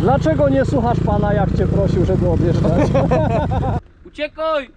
Dlaczego nie słuchasz pana, jak cię prosił, żeby odjeżdżać? Uciekaj!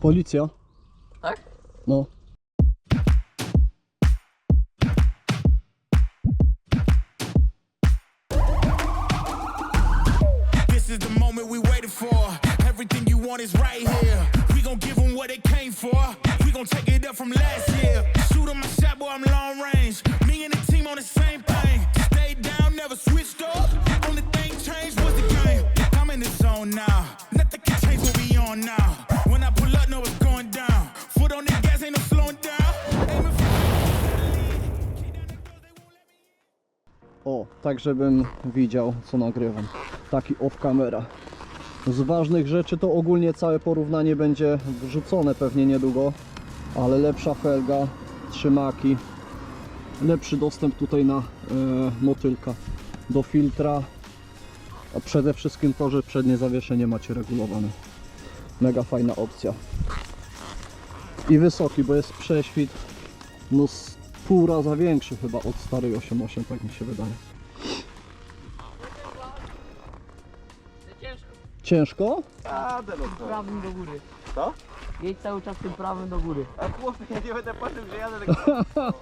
Policja? Tak? No. Want is right here. We gon' give them what they came for. We gon' take it up from last year. My shot, boy, I'm long range. Me and the team on the same down, never switched up. Only thing changed was the game. I'm in the zone now. Nothing can change what we on now. When I pull up, know it's going down. Foot on the gas, ain't no slowing down. O, tak żebym widział, co nagrywam. Taki off camera. Z ważnych rzeczy to ogólnie całe porównanie będzie wrzucone pewnie niedługo, ale lepsza felga, trzymaki, lepszy dostęp tutaj na e, motylka do filtra, a przede wszystkim to, że przednie zawieszenie macie regulowane. Mega fajna opcja. I wysoki, bo jest prześwit no z pół raza większy chyba od starej 8.8, tak mi się wydaje. Ciężko. Jadę no to. Prawym do góry. Co? Jedź cały czas tym prawym do góry. A chłopie, ja nie będę patrzył, że jadę tego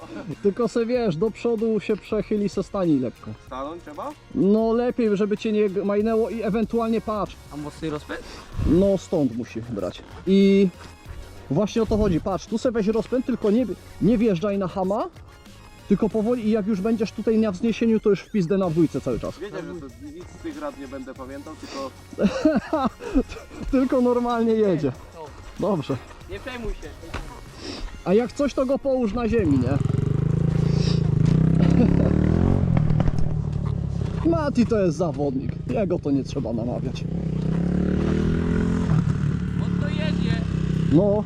Tylko se wiesz, do przodu się przechyli, se stani lekko. stanąć trzeba? No lepiej, żeby cię nie majnęło i ewentualnie patrz. A mocny rozpęd? No stąd musi brać. I właśnie o to chodzi. Patrz, tu sobie weź rozpęd, tylko nie, nie wjeżdżaj na hama, tylko powoli i jak już będziesz tutaj na wzniesieniu, to już w pizdę na dwójce cały czas. Wiedział, że to nic z tych rad nie będę pamiętał, tylko Tylko normalnie jedzie. Dobrze. Nie przejmuj się. A jak coś, to go połóż na ziemi, nie? Mati to jest zawodnik. Jego to nie trzeba namawiać. On to jedzie. No.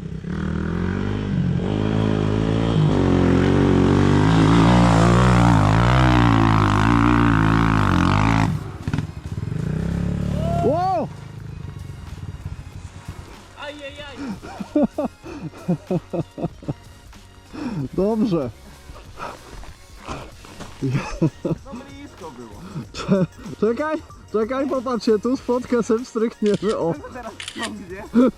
Dobrze. no blisko było. Czekaj, czekaj, popatrzcie, tu spotkę sobie strykniemy. O, Co teraz ściągnie?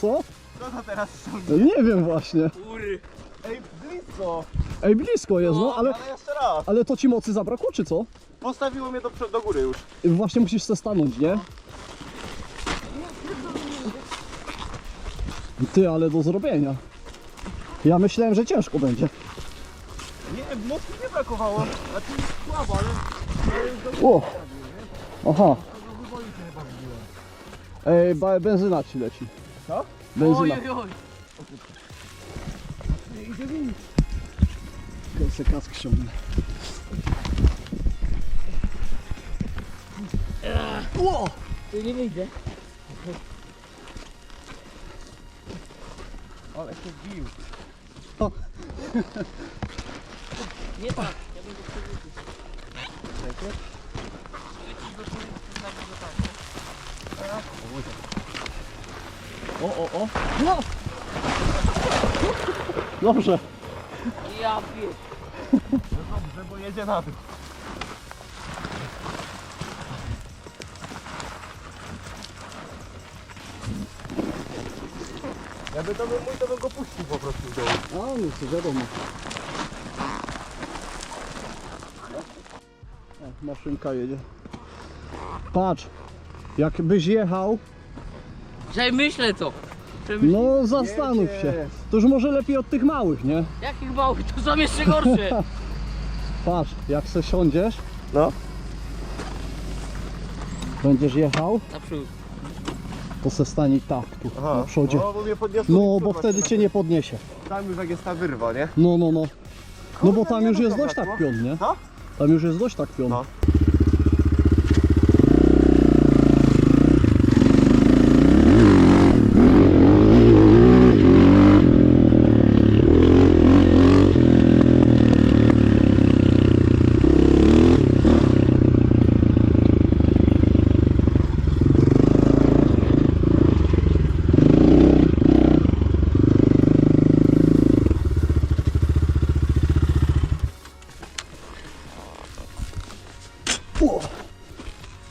co? Co to teraz ściągnie? Nie wiem właśnie. Góry. Ej, blisko! Ej, blisko jest, no, ale, Ale jeszcze raz. ale to ci mocy zabrakło, czy co? Postawiło mnie do, przodu- do góry już. Właśnie musisz se stanąć, nie? Ty, ale do zrobienia. Ja myślałem, że ciężko będzie. Nie, mocy nie brakowało. A tu jest słabo, ale... O! Aha. Ej, ba- benzyna ci leci. Co? Oj, Benzyna. oj, oj. Ja se kask ściągnę. Tu nie wyjdzie. Ale się wbił. Nie tak. Ja bym go przewrócił. Lecisz do góry, zostawisz go tak. O, o, o. No! Dobrze. Ja pier... Dobrze, bo jedzie na dół. Jakby to był mój, to bym go puścił po prostu w dół. A, no co wiadomo. O, maszynka jedzie. Patrz, jakbyś jechał, Że myślę to. Przemyśl... no zastanów się. To już może lepiej od tych małych, nie? Jakich małych? To są jeszcze gorsze. Patrz, jak se siądziesz, No. będziesz jechał, Naprzód. To se stanie tak tu, na przodzie. No, bo mnie podniosło No, bo kurwa wtedy cię nie podniesie. Tam już jak jest ta wyrwa, nie? No, no, no. No bo Kurde, tam nie już no jest dość tak brakło. pion, nie? Co? Tam już jest dość tak pion. No.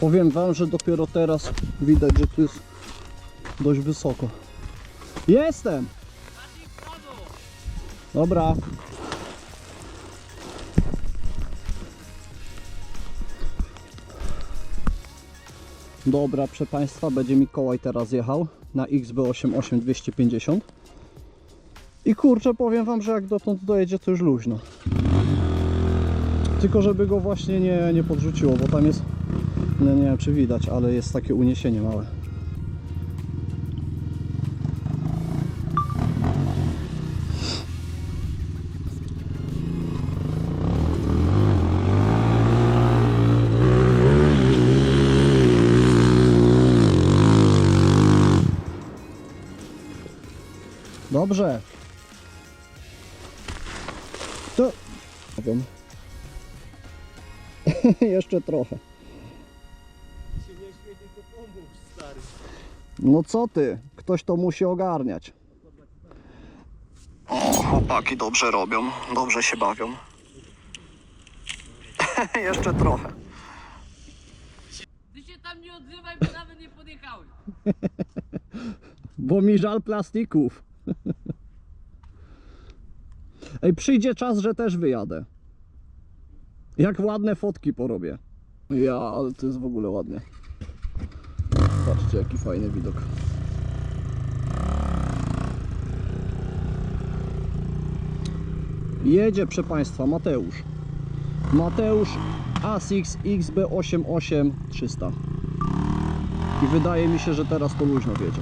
Powiem wam, że dopiero teraz widać, że tu jest dość wysoko. Jestem! Dobra. Dobra, proszę Państwa, będzie Mikołaj teraz jechał na XB88 250. I kurczę, powiem Wam, że jak dotąd dojedzie, to już luźno. Tylko żeby go właśnie nie, nie podrzuciło, bo tam jest, no nie wiem czy widać, ale jest takie uniesienie małe. Dobrze. To... Jeszcze trochę. Tylko pomóż, stary. No co ty? Ktoś to musi ogarniać. O, chłopaki dobrze robią, dobrze się bawią. Jeszcze trochę. Ty się tam nie odzywaj, bo nawet nie podjechałeś. Bo mi żal plastików. Ej, przyjdzie czas, że też wyjadę. Jak ładne fotki porobię. Ja, ale to jest w ogóle ładnie. Patrzcie, jaki fajny widok. Jedzie, proszę Państwa, Mateusz. Mateusz ASICS XB88 300. I wydaje mi się, że teraz to luźno wiedzie.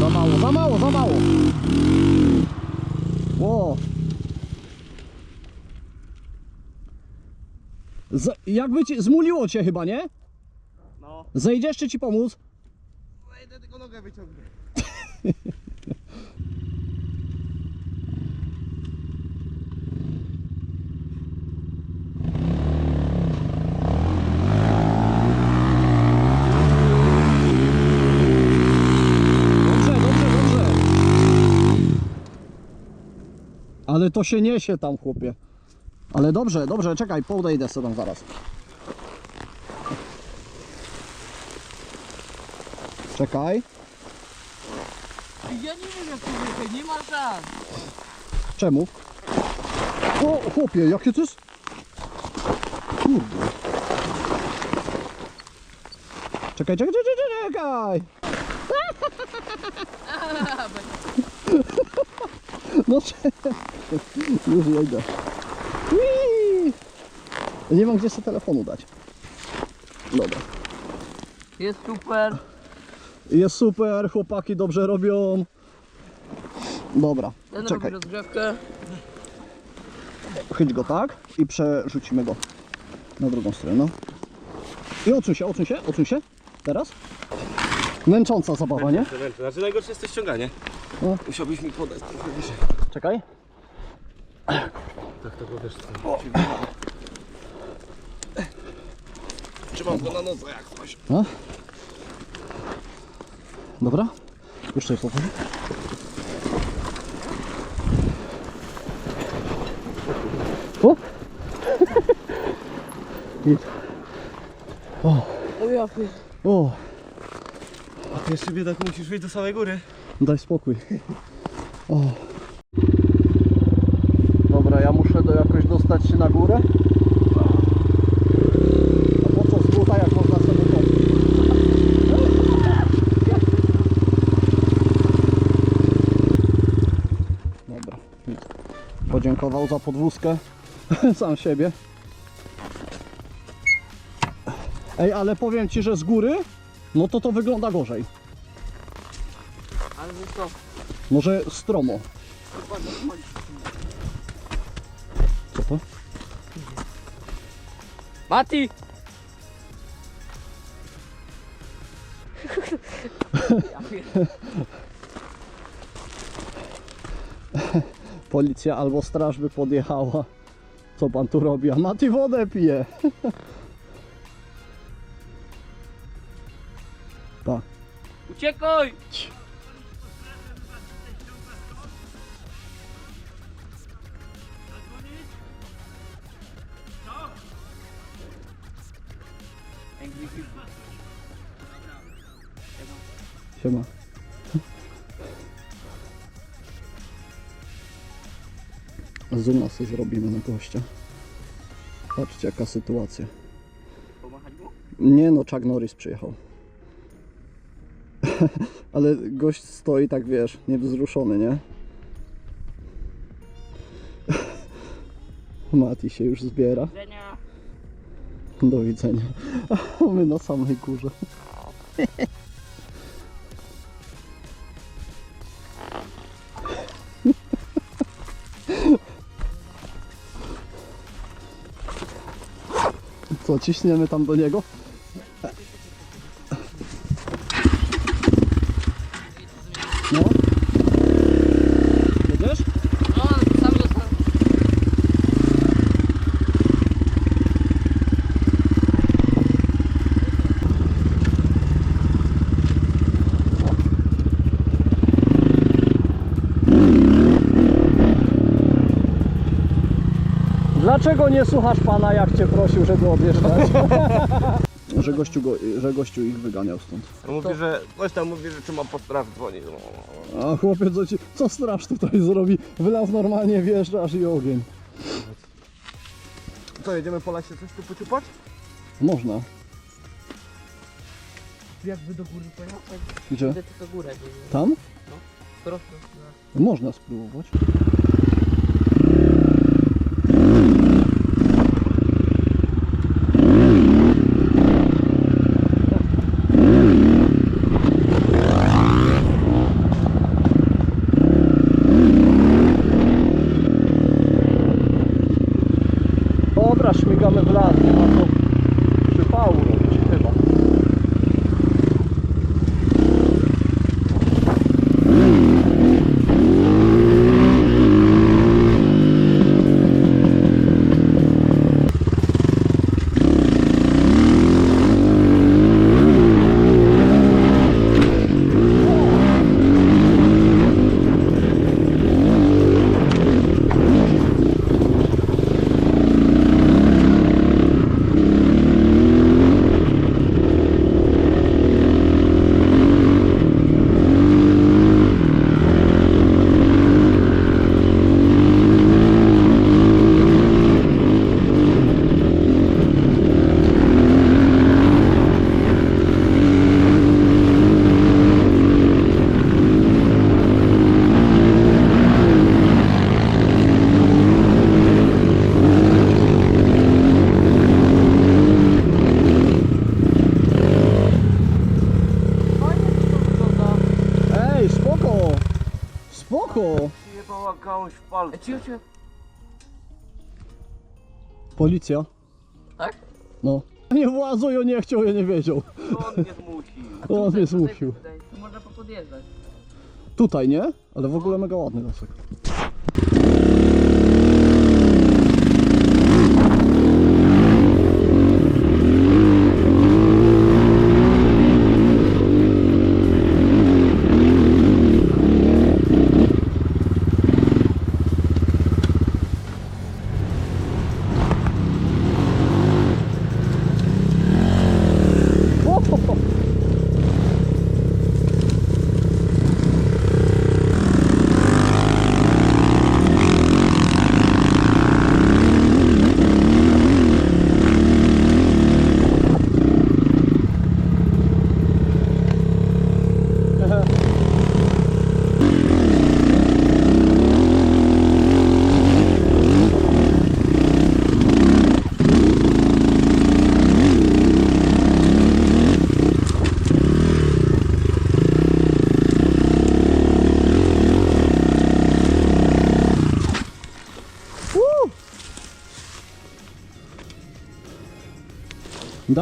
Za mało, za mało, za mało. Ło. Z, jakby ci, zmuliło cię chyba, nie? No. Zejdziesz czy ci pomóc? Wejdę, tylko nogę wyciągnę. Ale to się niesie tam, chłopie. Ale dobrze, dobrze, czekaj, podejdę sobie tam zaraz. Czekaj. Ja nie wiem jak to wyjechać, nie ma szans. Czemu? O, chłopie, jakie to jest? Kurde. Czekaj, czekaj, czekaj, czekaj! No czekaj. Już jedę. Whee! Nie mam gdzie sobie telefonu dać. Dobra. Jest super. Jest super, chłopaki dobrze robią. Dobra, Ten czekaj. robi rozgrzewkę. Chyć go tak i przerzucimy go na drugą stronę. No. I odsuń się, odsuń się, odsuń się. Teraz. Męcząca zabawa, nie? Znaczy najgorsze jest to ściąganie. No. Musiałbyś mi podać trochę wyżej. Czekaj. Tak, to go wiesz co. Trzymam go na nodze jak coś. No. Dobra. Już tutaj powoli. O! Git. O, O ja pier... o, A ty jeszcze biedaku musisz wyjść do samej góry. daj spokój. O. Do jakoś dostać się na górę. A po co z buta, jak można sobie chodzić? Dobra. Podziękował za podwózkę. Sam siebie. Ej, ale powiem Ci, że z góry, no to to wygląda gorzej. Ale wiesz co? Może stromo. Mati! ja pier... Policja albo straż by podjechała. Co pan tu robi? A Mati wodę pije. Pa. Uciekaj! Siema. Zooma sobie zrobimy na gościa. Patrzcie jaka sytuacja. Nie no, Chuck Norris przyjechał. Ale gość stoi tak, wiesz, niewzruszony, nie? Mati się już zbiera. Do widzenia. My na samej górze. Ciśniemy tam do niego? Dlaczego nie słuchasz pana, jak cię prosił, żeby odjeżdżać? że, gościu go, że gościu ich wyganiał stąd. Mówi, że ktoś tam mówi, że trzeba po straż dzwonić. No. A chłopiec, co, ci, co straż tutaj zrobi? Wylaz normalnie, wjeżdżasz i ogień. Co, jedziemy po lasie coś tu pociupać? Można. Jakby do góry pojechał, tak Gdzie? idę tylko górę. Tam? Prosto. Można spróbować. Dobra, śmigamy w las, nie ma co przypału robić chyba. Fajnie to wygląda. Ej, spoko! Spoko! Przyjechała gałąź w palce. E, cicho, cicho. Policja. Tak? No. Nie władzą, ja nie chciał, ja nie wiedział. To on mnie zmusił. On mnie Tutaj, zmusił. tutaj, Tu można popodjeżdżać. Tutaj, nie? Ale w ogóle mega ładny lasek.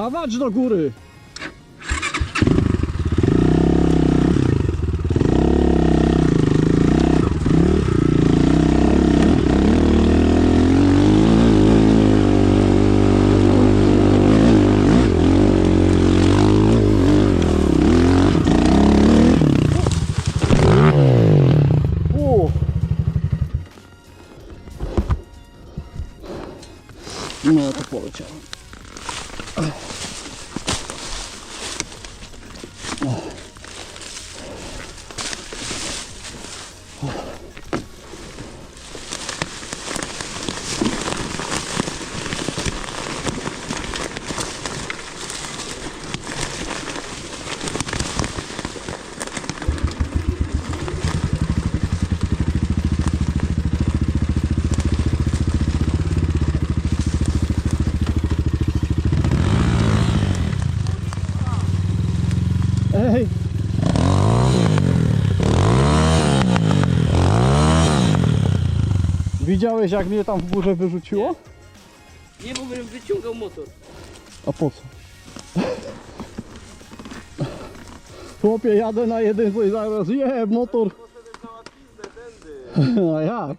Dawać do góry! Uuu. No to poleciałem. Widziałeś jak mnie tam w górze wyrzuciło? Nie, bo bym wyciągał motor. A po co? Chłopie, jadę na jedynce i zaraz je, motor. A jak?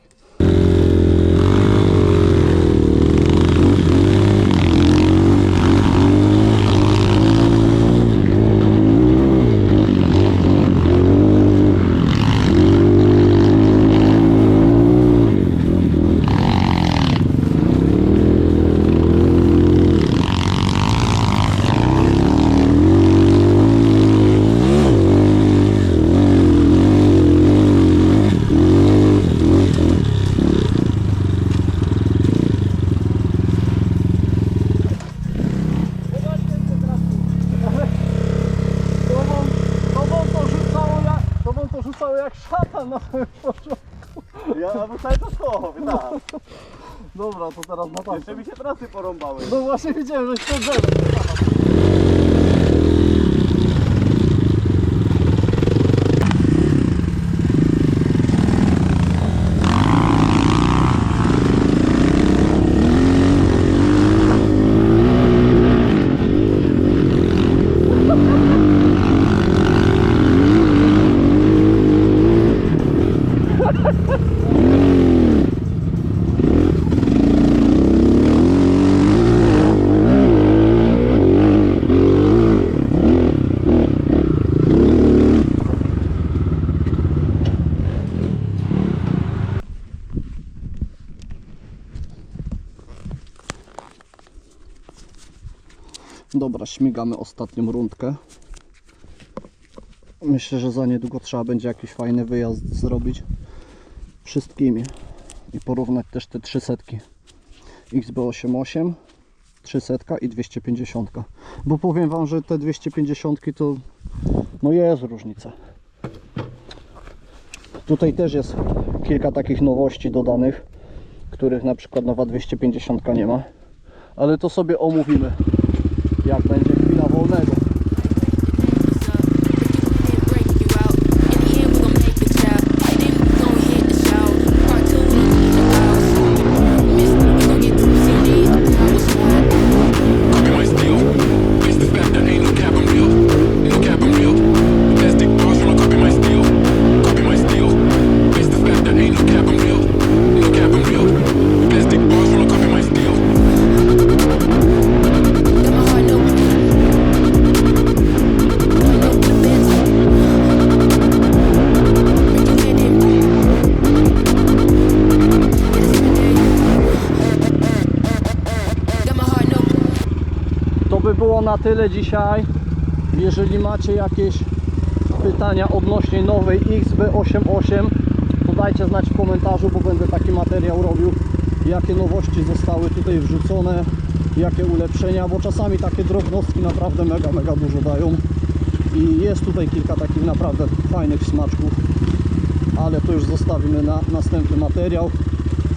Tobą, tobą to rzucało jak, tobą to rzucało jak na samym początku. Ja myślałem to słowo, tak. Dobra, to teraz na tam. Jeszcze mi się trasy porąbały. No właśnie widziałem, że się drzewo. Dobra, śmigamy ostatnią rundkę. Myślę, że za niedługo trzeba będzie jakiś fajny wyjazd zrobić wszystkimi i porównać też te 300 XB88 300 i 250 bo powiem Wam, że te 250 to no jest różnica. Tutaj też jest kilka takich nowości dodanych których na przykład nowa 250 nie ma. Ale to sobie omówimy jak będzie chwila wolnego tyle dzisiaj. Jeżeli macie jakieś pytania odnośnie nowej XB88, to dajcie znać w komentarzu, bo będę taki materiał robił. Jakie nowości zostały tutaj wrzucone, jakie ulepszenia, bo czasami takie drobnostki naprawdę mega, mega dużo dają. I jest tutaj kilka takich naprawdę fajnych smaczków, ale to już zostawimy na następny materiał.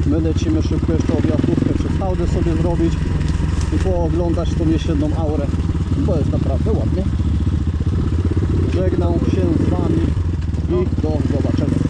My lecimy szybko jeszcze objazdówkę przez hałdę sobie zrobić i pooglądać tą jesienną aurę, bo jest naprawdę ładnie. Żegnam się z Wami i do zobaczenia.